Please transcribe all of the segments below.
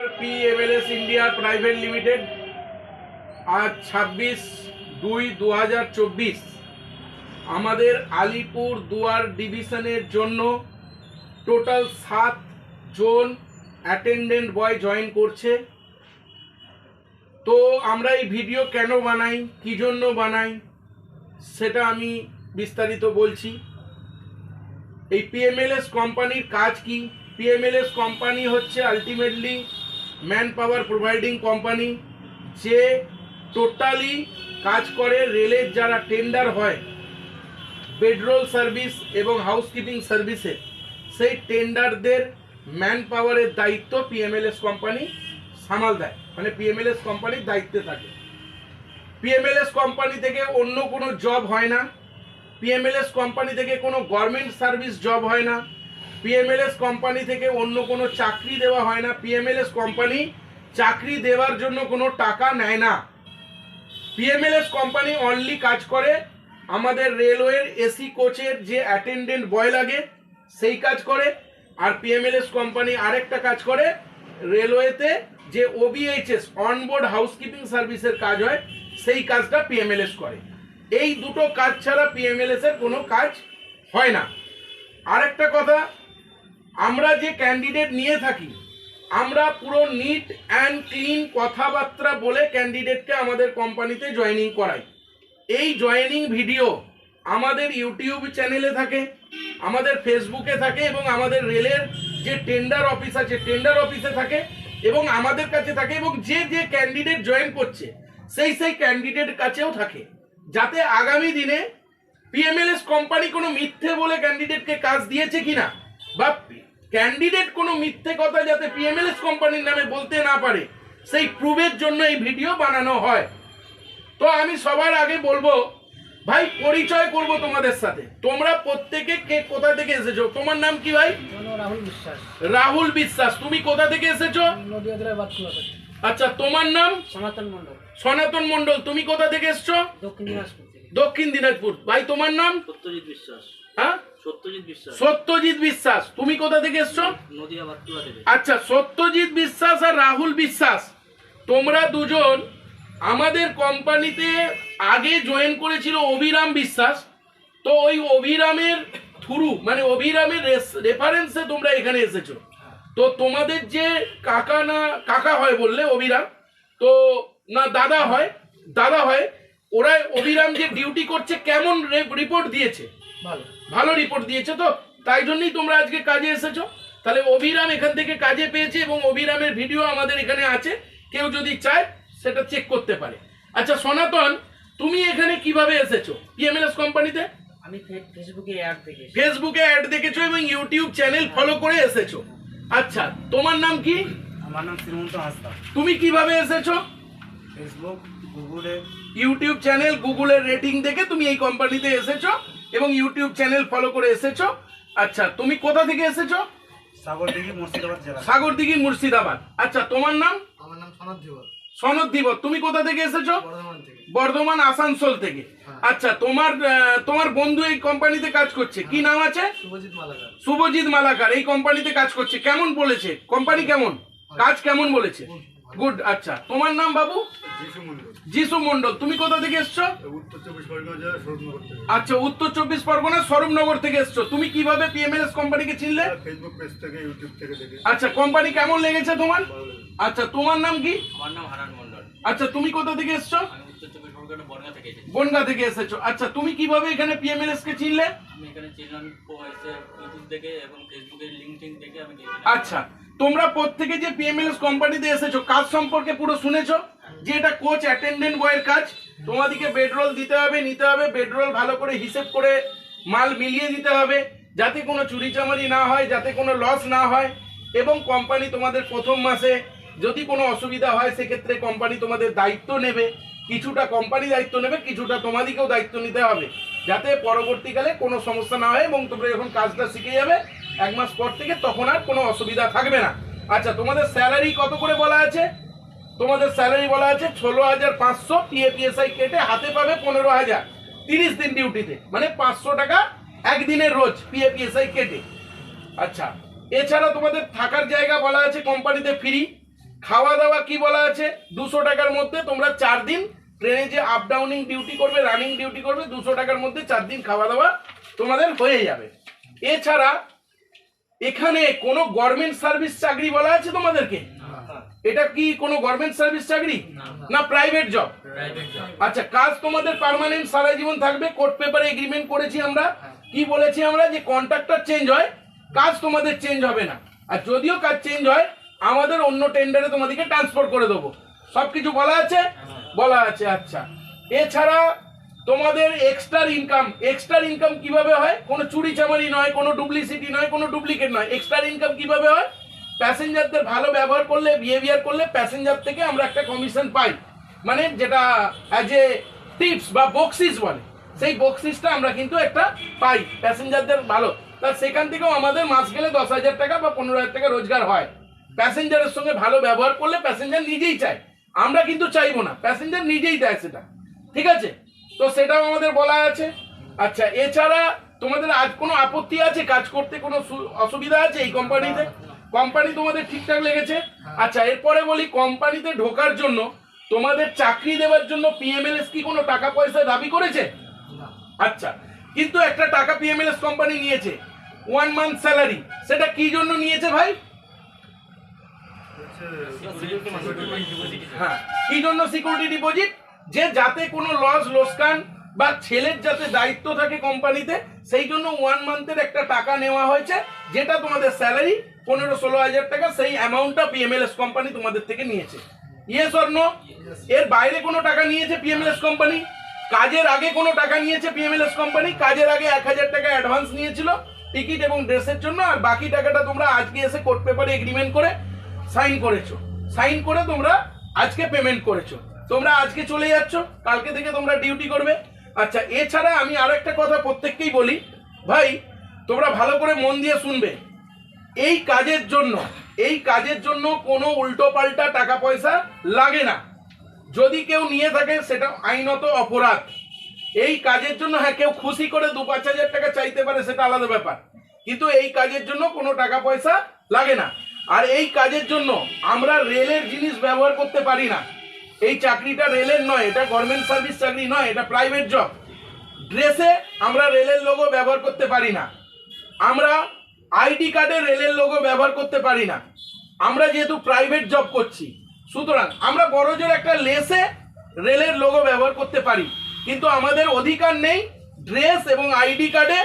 PMLS India private limited আজ ছাব্বিশ দুই দু আমাদের আলিপুর দুয়ার ডিভিশনের জন্য টোটাল সাত জন অ্যাটেন্ডেন্ট বয় জয়েন করছে। তো আমরা এই ভিডিও কেন বানাই, কী জন্য বানাই, সেটা আমি বিস্তারিত বলছি। এই পিএমএলএস কোম্পানির কাজ কি? পিএমএলএস কোম্পানি হচ্ছে ultimately man power providing company যে টোটালি কাজ করে রেলের যারা টেন্ডার হয় বেডরোল সার্ভিস এবং হাউসকিপিং সার্ভিসে, সেই টেন্ডারদের ম্যান পাওয়ারের দায়িত্ব পিএমএলএস কোম্পানি সামাল দেয়। মানে পিএমএলএস কোম্পানির দায়িত্বে থাকে। পিএমএলএস কোম্পানি থেকে অন্য কোনো জব হয় না। পিএমএলএস কোম্পানি থেকে কোনো গভর্নমেন্ট সার্ভিস জব হয় না। পিএমএলএস কোম্পানি থেকে অন্য কোনো চাকরি দেওয়া হয় না। পিএমএলএস কোম্পানি চাকরি দেওয়ার জন্য কোনো টাকা নেয় না। পিএমএলএস কোম্পানি অনলি কাজ করে আমাদের রেলওয়ের এসি কোচের যে অ্যাটেন্ডেন্ট বয় লাগে, সেই কাজ করে। আর পিএমএলএস কোম্পানি আরেকটা কাজ করে রেলওয়েতে যে ওবিএইচএস অনবোর্ড হাউসকিপিং সার্ভিসের কাজ হয়, সেই কাজটা পিএমএলএস করে। এই দুটো কাজ ছাড়া পিএমএলএস এর কোনো কাজ হয় না। আরেকটা কথা আমরা যে ক্যান্ডিডেট নিয়ে থাকি, আমরা পুরো নিট অ্যান্ড ক্লিন কথাবার্তা বলে ক্যান্ডিডেটকে আমাদের কোম্পানিতে জয়েনিং করাই। এই জয়েনিং ভিডিও আমাদের ইউটিউব চ্যানেলে থাকে, আমাদের ফেসবুকে থাকে এবং আমাদের রেলের যে টেন্ডার অফিস আছে টেন্ডার অফিসে থাকে এবং আমাদের কাছে থাকে এবং যে যে ক্যান্ডিডেট জয়েন করছে, সেই সেই ক্যান্ডিডেট কাছেও থাকে। যাতে আগামী দিনে পিএমএলএস কোম্পানি কোনো মিথ্যে বলে ক্যান্ডিডেটকে কাজ দিয়েছে কিনা বা ক্যান্ডিডেট কোনো মিথ্যে কথা যাতে পিএমএলএস কোম্পানির নামে বলতে না পারে সেই প্রুভের জন্য এই ভিডিও বানানো হয়। তো আমি সবার আগে বলব ভাই পরিচয় করব তোমাদের সাথে। তোমরা প্রত্যেকে কে কোথা থেকে এসেছ? তোমার নাম কি ভাই? রাহুল বিশ্বাস। রাহুল বিশ্বাস। তুমি কোথা থেকে এসেছ? আচ্ছা তোমার নাম? সনাতন মন্ডল সনাতন মণ্ডল। তুমি কোথা থেকে এসছো? দক্ষিণ দিনাজপুর দক্ষিণ দিনাজপুর। ভাই তোমার নাম? সত্যজিৎ বিশ্বাস। হ্যাঁ? সত্যজিৎ বিশ্বাস। তুমি কোথা থেকে এসছো? আচ্ছা সত্যজিৎ বিশ্বাস আর রাহুল বিশ্বাস তোমরা দুজন আমাদের কোম্পানিতে আগে জয়েন করেছিল অভিরাম বিশ্বাস তো ওই অভিরামের থ্রু মানে অভিরামের রেফারেন্সে তোমরা এখানে এসেছ। তো তোমাদের যে কাকা না কাকা হয় বললে অভিরাম তো না দাদা হয় দাদা হয় ওরা অভিরাম যে ডিউটি করছে কেমন রিপোর্ট দিয়েছে? ভালো। রিপোর্ট দিয়েছে তো? তাই জন্যই তোমরা আজকে কাজে এসেছ। তাহলে অভিরাম এখান থেকে কাজে পেয়েছে এবং অভিরামের ভিডিও আমাদের এখানে আছে। কেউ যদি চায় সেটা চেক করতে পারে। আচ্ছা সনাতন তুমি এখানে কীভাবে এসেছ? পিএমএলএস কোম্পানিতে আমি ফেসবুকে অ্যাড দেখেছি। ফেসবুকে অ্যাড দেখেছ এবং ইউটিউব চ্যানেল ফলো করে এসেছ। আচ্ছা তোমার নাম কি? আমার নাম শ্রীমন্ত হাসদা। তুমি কীভাবে এসেছ? ফেসবুক গুগলে ইউটিউব চ্যানেল গুগলের রেটিং দেখে তুমি এই কোম্পানিতে এসেছ। এবং ইউটিউব চ্যানেল ফলো করে এসেছ? আচ্ছা তুমি কোথা থেকে এসেছ? সাগরদিঘি মুর্শিদাবাদ জেলা। সাগরদিঘি মুর্শিদাবাদ। আচ্ছা তোমার নাম? আমার নাম সনদ ধীবর সনদ তুমি কোথা থেকে এসেছ? বর্ধমান থেকে। বর্ধমান আসানসোল থেকে। আচ্ছা তোমার তোমার বন্ধু এই কোম্পানিতে কাজ করছে। কি নাম আছে? শুভজিৎ মালাকার। শুভজিৎ মালাকার। এই কোম্পানিতে কাজ করছে। কেমন বলেছে? কোম্পানি কেমন? কাজ কেমন বলেছে? গুড আচ্ছা। তোমার নাম বাবু? যিশু মন্ডল। তুমি কোথা থেকে এসছো? উত্তর চব্বিশ পরগনা জেলা স্বরূপনগর থেকে। আচ্ছা উত্তর চব্বিশ পরগনা স্বরূপনগর থেকে এসছো। তুমি কীভাবে পিএমএলএস কোম্পানিকে চিনলে? ফেসবুক পেজ থেকে ইউটিউব থেকে দেখে আচ্ছা কোম্পানি কেমন লেগেছে তোমার? আচ্ছা তোমার নাম কি? আমার নাম হারান মন্ডল। আচ্ছা তুমি কোথা থেকে এসছো আমি উত্তর চব্বিশ পরগনা বনগা থেকে এসেছি। আচ্ছা তুমি কীভাবে এখানে পিএমএলএস কে চিনলে? আচ্ছা তোমরা প্রত্যেকে যে পিএমএলএস কোম্পানিতে এসেছ কাজ সম্পর্কে পুরো শুনেছো? যে এটা কোচ অ্যাটেন্ডেন্ট বয়ের কাজ তোমাদেরকে বেডরোল দিতে হবে নিতে হবে বেডরোল ভালো করে হিসেব করে মাল মিলিয়ে দিতে হবে যাতে কোনো চুরিচামারি না হয় যাতে কোনো লস না হয় এবং কোম্পানি তোমাদের প্রথম মাসে যদি কোনো অসুবিধা হয় সেক্ষেত্রে কোম্পানি তোমাদের দায়িত্ব নেবে। কিছুটা কোম্পানি দায়িত্ব নেবে, কিছুটা তোমাদেরকেও দায়িত্ব নিতে হবে, যাতে পরবর্তীকালে কোনো সমস্যা না হয় এবং তোমরা যখন কাজটা শিখে যাবে, এক মাস পর থেকে তখন আর কোনো অসুবিধা থাকবে না। আচ্ছা তোমাদের স্যালারি কত করে বলা আছে? তোমাদের স্যালারি বলা আছে ষোলো হাজার পাঁচশো পিএপিএসআই কেটে হাতে পাবে পনেরো হাজার। তিরিশ দিন ডিউটিতে মানে পাঁচশো টাকা একদিনের রোজ পিএপিএসআই কেটে। আচ্ছা এছাড়া তোমাদের থাকার জায়গা বলা আছে কোম্পানিতে ফ্রি খাওয়া দাওয়া কি বলা আছে? দুশো টাকার মধ্যে তোমরা চার দিন ট্রেনে যে আপ ডাউনিং ডিউটি করবে রানিং ডিউটি করবে দুশো টাকার মধ্যে চার দিন খাওয়া দাওয়া তোমাদের হয়ে যাবে। এছাড়া এখানে কোনো গভর্নমেন্ট সার্ভিস চাকরি বলা আছে তোমাদেরকে? এটা কি কোনো গভর্নমেন্ট সার্ভিস চাকরি? না। প্রাইভেট জব আচ্ছা কাজ তোমাদের পার্মানেন্ট সারা জীবন থাকবে কোর্ট পেপারে এগ্রিমেন্ট করেছি আমরা। কি বলেছি আমরা? যে কন্ট্রাক্টর চেঞ্জ হয় কাজ তোমাদের চেঞ্জ হবে না। আর যদিও কাজ চেঞ্জ হয় আমাদের অন্য টেন্ডারে তোমাদেরকে ট্রান্সফার করে দেবো। সব কিছু বলা আছে? বলা আছে আচ্ছা। এছাড়া তোমাদের এক্সট্রা ইনকাম এক্সট্রা ইনকাম কীভাবে হয়? কোনো চুরি চামারি নয়, কোনো ডুপ্লিসিটি নয়, কোনো ডুপ্লিকেট নয়। এক্সট্রা ইনকাম কীভাবে হয়? প্যাসেঞ্জারদের ভালো ব্যবহার করলে বিহেভিয়ার করলে প্যাসেঞ্জার থেকে আমরা একটা কমিশন পাই। মানে যেটা অ্যাজ এ টিপস বা বক্সিস বলে। সেই বক্সিসটা আমরা কিন্তু একটা পাই। প্যাসেঞ্জারদের ভালো। তার সেখান থেকেও আমাদের মাস গেলে দশ হাজার টাকা বা পনেরো হাজার টাকা রোজগার হয়। প্যাসেঞ্জারের সঙ্গে ভালো ব্যবহার করলে প্যাসেঞ্জার নিজেই চায়। আমরা কিন্তু চাইব না প্যাসেঞ্জার নিজেই দেয় সেটা। ঠিক আছে? তো সেটাও আমাদের বলা আছে। আচ্ছা এছাড়া তোমাদের আজ কোনো আপত্তি আছে? কাজ করতে কোনো অসুবিধা আছে এই কোম্পানিতে কোম্পানি তোমাদের ঠিকঠাক লেগেছে? আচ্ছা এরপরে বলি কোম্পানিতে ঢোকার জন্য তোমাদের চাকরি দেওয়ার জন্য পিএমএলএস কি কোনো টাকা পয়সা দাবি করেছে? আচ্ছা কিন্তু একটা টাকা পিএমএলএস কোম্পানি নিয়েছে ওয়ান মান্থ স্যালারি সেটা কি জন্য নিয়েছে ভাই? হ্যাঁ কি জন্য সিকিউরিটি ডিপোজিট যে যাতে কোনো লস লোকসান বা ছেলের যাতে দায়িত্ব থাকে কোম্পানিতে সেই জন্য ওয়ান মান্থের একটা টাকা নেওয়া হয়েছে, যেটা তোমাদের স্যালারি পনেরো ষোলো হাজার টাকা, সেই অ্যামাউন্টটা পিএমএলএস কোম্পানি তোমাদের থেকে নিয়েছে। ইয়েস অর এর বাইরে কোনো টাকা নিয়েছে পিএমএলএস কোম্পানি কাজের আগে কোনো টাকা নিয়েছে পিএমএলএস কোম্পানি কাজের আগে এক হাজার টাকা অ্যাডভান্স নিয়েছিল টিকিট এবং ড্রেসের জন্য, আর বাকি টাকাটা তোমরা আজকে এসে কোর্ট পেপারে এগ্রিমেন্ট করে সাইন করেছ। সাইন করে তোমরা আজকে পেমেন্ট করেছ। তোমরা আজকে চলে যাচ্ছ, কালকে থেকে তোমরা ডিউটি করবে। আচ্ছা এছাড়া আমি আর একটা কথা প্রত্যেককেই বলি, ভাই, তোমরা ভালো করে মন দিয়ে শুনবে। এই কাজের জন্য, এই কাজের জন্য কোনো উল্টো পাল্টা টাকা পয়সা লাগে না। যদি কেউ নিয়ে থাকে, সেটা আইনত অপরাধ। এই কাজের জন্য হ্যাঁ কেউ খুশি করে দু পাঁচ হাজার টাকা চাইতে পারে, সেটা আলাদা ব্যাপার। কিন্তু এই কাজের জন্য কোনো টাকা পয়সা লাগে না। আর এই কাজের জন্য আমরা রেলের জিনিস ব্যবহার করতে পারি না। এই চাকরিটা রেলের নয়, এটা গভর্নমেন্ট সার্ভিস চাকরি নয়, এটা প্রাইভেট জব ড্রেসে আমরা রেলের লোগো ব্যবহার করতে পারি না। আমরা আইডি কার্ডে রেলের লোগো ব্যবহার করতে পারি না। আমরা যেহেতু প্রাইভেট জব করছি, সুতরাং আমরা বড় জোর একটা লেসে রেলের লোগো ব্যবহার করতে পারি। কিন্তু আমাদের অধিকার নেই ড্রেস এবং আইডি কার্ডে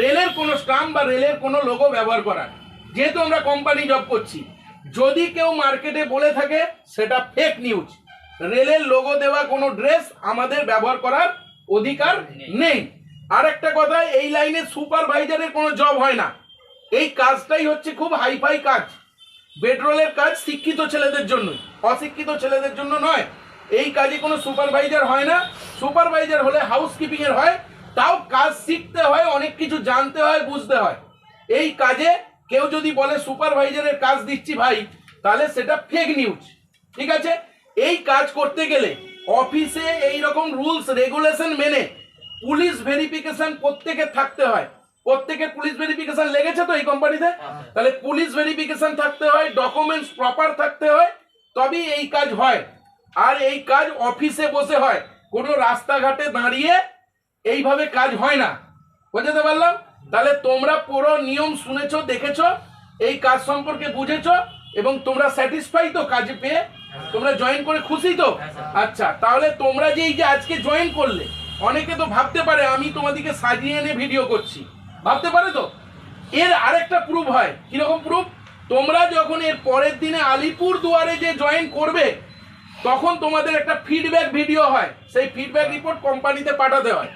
রেলের কোনো স্টাম্প বা রেলের কোনো লোগো ব্যবহার করার। যেহেতু আমরা কোম্পানি জব করছি যদি কেউ মার্কেটে বলে থাকে সেটা ফেক নিউজ রেলের লোগো দেওয়া কোনো ড্রেস আমাদের ব্যবহার করার অধিকার নেই। আর একটা কথা এই লাইনে সুপারভাইজারের কোনো জব হয় না। এই কাজটাই হচ্ছে খুব হাইফাই কাজ। বেডরোলের কাজ শিক্ষিত ছেলেদের জন্য অশিক্ষিত ছেলেদের জন্য নয়। এই কাজে কোনো সুপারভাইজার হয় না। সুপারভাইজার হলে হাউসকিপিং এর হয়। তাও কাজ শিখতে হয় অনেক কিছু জানতে হয় বুঝতে হয়। এই কাজে কেউ যদি বলে সুপারভাইজারের কাজ দিচ্ছি ভাই তাহলে সেটা ফেক নিউজ ঠিক আছে? এই কাজ করতে গেলে অফিসে এই রকম রুলস রেগুলেশন মেনে পুলিশ ভেরিফিকেশন প্রত্যেকে থাকতে হয়। প্রত্যেকের পুলিশ ভেরিফিকেশন লেগেছে তো এই কোম্পানিতে তাহলে পুলিশ ভেরিফিকেশন থাকতে হয় ডকুমেন্টস প্রপার থাকতে হয় তবেই এই কাজ হয়। আর এই কাজ অফিসে বসে হয়। কোনো রাস্তাঘাটে দাঁড়িয়ে এইভাবে কাজ হয় না। বোঝাতে পারলাম? তাহলে তোমরা পুরো নিয়ম শুনেছো দেখেছ এই কাজ সম্পর্কে বুঝেছ এবং তোমরা স্যাটিসফাই তো কাজে পেয়ে তোমরা জয়েন করে খুশি তো? আচ্ছা তাহলে তোমরা যে এই যে আজকে জয়েন করলে অনেকে তো ভাবতে পারে আমি তোমাদেরকে সাজিয়ে এনে ভিডিও করছি। ভাবতে পারে তো? এর আরেকটা প্রুফ হয়। কীরকম প্রুফ তোমরা যখন এর পরের দিনে আলিপুর দুয়ারে যে জয়েন করবে তখন তোমাদের একটা ফিডব্যাক ভিডিও হয়। সেই ফিডব্যাক রিপোর্ট কোম্পানিতে পাঠাতে হয়।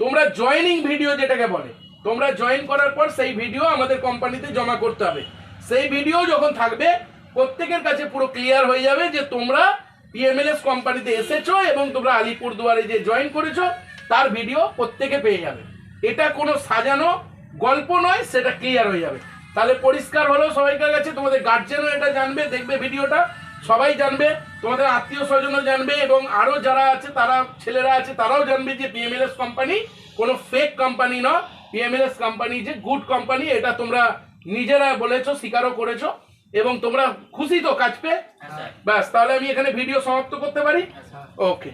তোমরা জয়েনিং ভিডিও যেটাকে বলে। তোমরা জয়েন করার পর সেই ভিডিও আমাদের কোম্পানিতে জমা করতে হবে। সেই ভিডিও যখন থাকবে, প্রত্যেকের কাছে পুরো ক্লিয়ার হয়ে যাবে যে তোমরা পিএমএলএস কোম্পানিতে এসেছ এবং তোমরা আলিপুর দুয়ারে যে জয়েন করেছ, তার ভিডিও প্রত্যেকে পেয়ে যাবে। এটা কোনো সাজানো গল্প নয়, সেটা ক্লিয়ার হয়ে যাবে। তাহলে পরিষ্কার হলো সবাইকার কাছে, তোমাদের গার্জেনও এটা জানবে, দেখবে ভিডিওটা সবাই জানবে, তোমাদের আত্মীয় স্বজনও জানবে এবং আরও যারা আছে, তারা ছেলেরা আছে, তারাও জানবে যে পিএমএলএস কোম্পানি কোনো ফেক কোম্পানি নয়। পিএমএলএস কোম্পানি যে গুড কোম্পানি এটা তোমরা নিজেরা বলেছ স্বীকারও করেছ এবং তোমরা খুশি তো কাজ পেয়ে? হ্যাঁ ব্যাস তাহলে আমি এখানে ভিডিও সমাপ্ত করতে পারি? হ্যাঁ ওকে